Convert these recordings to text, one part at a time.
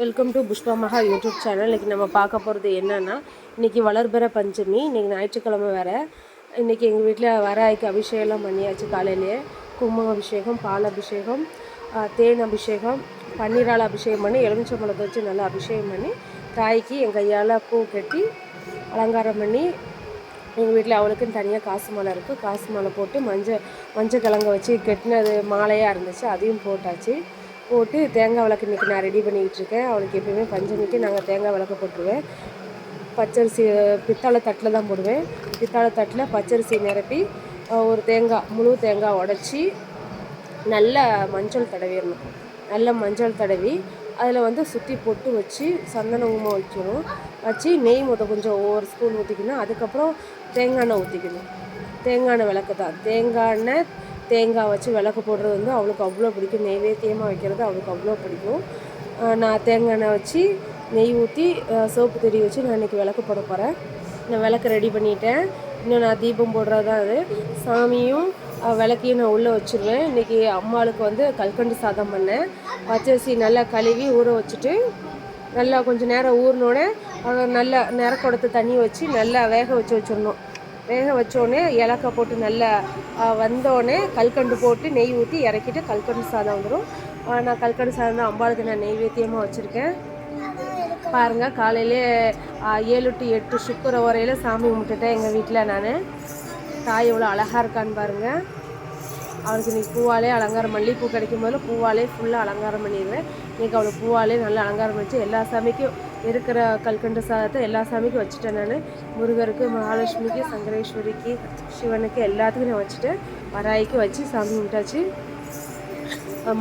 Welcome to Pushpa மகா YouTube channel இன்றைக்கி நம்ம பார்க்க போகிறது என்னென்னா இன்றைக்கி வளர்பிற பஞ்சமி இன்றைக்கி ஞாயிற்றுக்கிழமை வேறு. இன்றைக்கி எங்கள் வீட்டில் வராய்க்கு அபிஷேகம்லாம் பண்ணியாச்சு காலையிலேயே. குங்கும அபிஷேகம் பால் அபிஷேகம் தேன் அபிஷேகம் பன்னீரால் அபிஷேகம் பண்ணி எலுமிச்சம்பழத்தை வச்சு நல்லா அபிஷேகம் பண்ணி தாய்க்கு என் கையால் பூ கட்டி அலங்காரம் பண்ணி எங்கள் வீட்டில் அவளுக்குன்னு தனியாக காசு மாலை இருக்குது காசு மாலை போட்டு மஞ்சள் மஞ்சள் கிழங்க வச்சு கெட்டினது மாலையாக இருந்துச்சு. அதையும் போட்டாச்சு. போட்டு தேங்காய் விளக்கு இன்றைக்கி நான் ரெடி பண்ணிக்கிட்டு இருக்கேன் அவளுக்கு எப்பயுமே பஞ்சமிக்கு நாங்கள் தேங்காய் விளக்கு போட்டுருவேன். பச்சரிசி பித்தளை தட்டில் தான் போடுவேன். பித்தளை தட்டில் பச்சரிசி நிரப்பி ஒரு தேங்காய் முழு தேங்காய் உடச்சி நல்ல மஞ்சள் தடவிடணும். நல்ல மஞ்சள் தடவி அதில் வந்து சுற்றி பொட்டு வச்சு சந்தன உமா வைக்கணும். வச்சு நெய் முத கொஞ்சம் ஒவ்வொரு ஸ்பூன் ஊற்றிக்கணும் அதுக்கப்புறம் தேங்காய் எண்ணெய் ஊற்றிக்கணும் தேங்காய் எண்ணெய் விளக்கு தான். தேங்காய் எண்ணெய் தேங்காய் வச்சு விளக்கு போடுறது வந்து அவளுக்கு அவ்வளோ பிடிக்கும். நெய்வேத்தியமாக வைக்கிறது அவளுக்கு அவ்வளோ பிடிக்கும். நான் தேங்காய் எண்ணெய் வச்சு நெய் ஊற்றி சோப்பு தெரிய வச்சு நான் இன்றைக்கி விளக்கு போட போகிறேன் நான் விளக்கு ரெடி பண்ணிட்டேன். இன்னும் நான் தீபம் போடுறது தான் அது. சாமியும் விளக்கையும் நான் உள்ளே வச்சுருவேன். இன்றைக்கி அம்மாளுக்கு வந்து கல்கண்டு சாதம் பண்ணேன். பச்சரிசி நல்லா கழுவி ஊற வச்சுட்டு நல்லா கொஞ்சம் நேரம் ஊறினோடனே நல்லா நிறக்குடத்து தண்ணி வச்சு நல்லா வேக வச்சு வச்சிடணும். வேக வச்சோடனே ஏலக்காய் போட்டு நல்லா வந்தோடனே கல்கண்டு போட்டு நெய் ஊற்றி இறக்கிட்டு கல்கண்டு சாதம் வந்துடும் நான் கல்கண்டு சாதம் தான் அம்பாளுக்கு நான் நெய்வேத்தியமாக வச்சுருக்கேன். பாருங்கள் காலையிலே ஏழு டு எட்டு சுக்கர வரையில் சாமி கும்பிட்டுட்டேன் எங்கள் வீட்டில் நான். தாய் எவ்வளோ அழகாக இருக்கான்னு பாருங்கள் அவளுக்கு இன்றைக்கி பூவாலே அலங்காரம் மல்லிகைப்பூ கிடைக்கும் போது பூவாலே ஃபுல்லாக அலங்காரம் பண்ணிடுவேன். இன்னைக்கு அவளுக்கு பூவாலே நல்லா அலங்காரம் வச்சு எல்லா சாமிக்கும் இருக்கிற கல்கண்டு சாதத்தை எல்லா சாமிக்கும் வச்சுட்டேன் நான். முருகருக்கு மகாலட்சுமிக்கு சங்கரேஸ்வரிக்கு சிவனுக்கு எல்லாத்துக்கும் நான் வச்சுட்டேன். வராய்க்கு வச்சு சாமி கும்பிட்டாச்சு.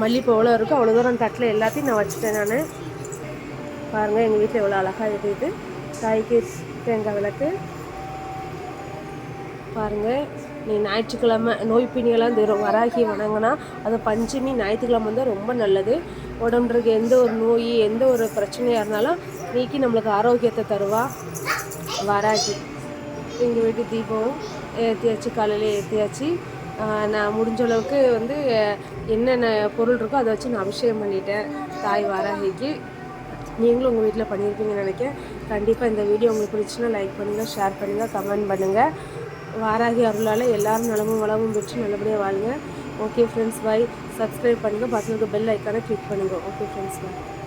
மல்லிப்பூ எவ்வளோ இருக்கோ அவ்வளோ தூரம் தட்டில் எல்லாத்தையும் நான் வச்சுட்டேன் நான். பாருங்கள் எங்கள் வீட்டில் எவ்வளோ அழகாக இருக்குது தாய்க்கு தேங்காய் விளக்கு. பாருங்கள் நீ ஞாயிற்றுக்கிழமை நோய் பிணியெல்லாம் தரும் வராகி வணங்கினா அது பஞ்சமி ஞாயிற்றுக்கிழமை வந்து ரொம்ப நல்லது. உடம்புக்கு எந்த ஒரு நோய் எந்த ஒரு பிரச்சனையாக இருந்தாலும் நீக்கி நம்மளுக்கு ஆரோக்கியத்தை தருவா வராகி. எங்கள் வீட்டு தீபம் ஏற்றியாச்சு காலையில் ஏற்றியாச்சு நான் முடிஞ்ச அளவுக்கு வந்து என்னென்ன பொருள் இருக்கோ அதை வச்சு நான் அபிஷேகம் பண்ணிட்டேன் தாய் வாராகிக்கு. நீங்களும் உங்கள் வீட்டில் பண்ணியிருப்பீங்கன்னு நினைக்கிறேன். கண்டிப்பாக இந்த வீடியோ உங்களுக்கு பிடிச்சுன்னா லைக் பண்ணுங்கள் ஷேர் பண்ணுங்கள் கமெண்ட் பண்ணுங்கள் வாராகி அருளால் எல்லாரும் நலமும் வளமும் பெற்று நல்லபடியாக வாழுங்க ஓகே ஃப்ரெண்ட்ஸ் பாய் சப்ஸ்கிரைப் பண்ணுங்கள் பசங்களுக்கு பெல் ஐக்கானை கிளிக் பண்ணுங்கள் ஓகே ஃப்ரெண்ட்ஸ் பாய்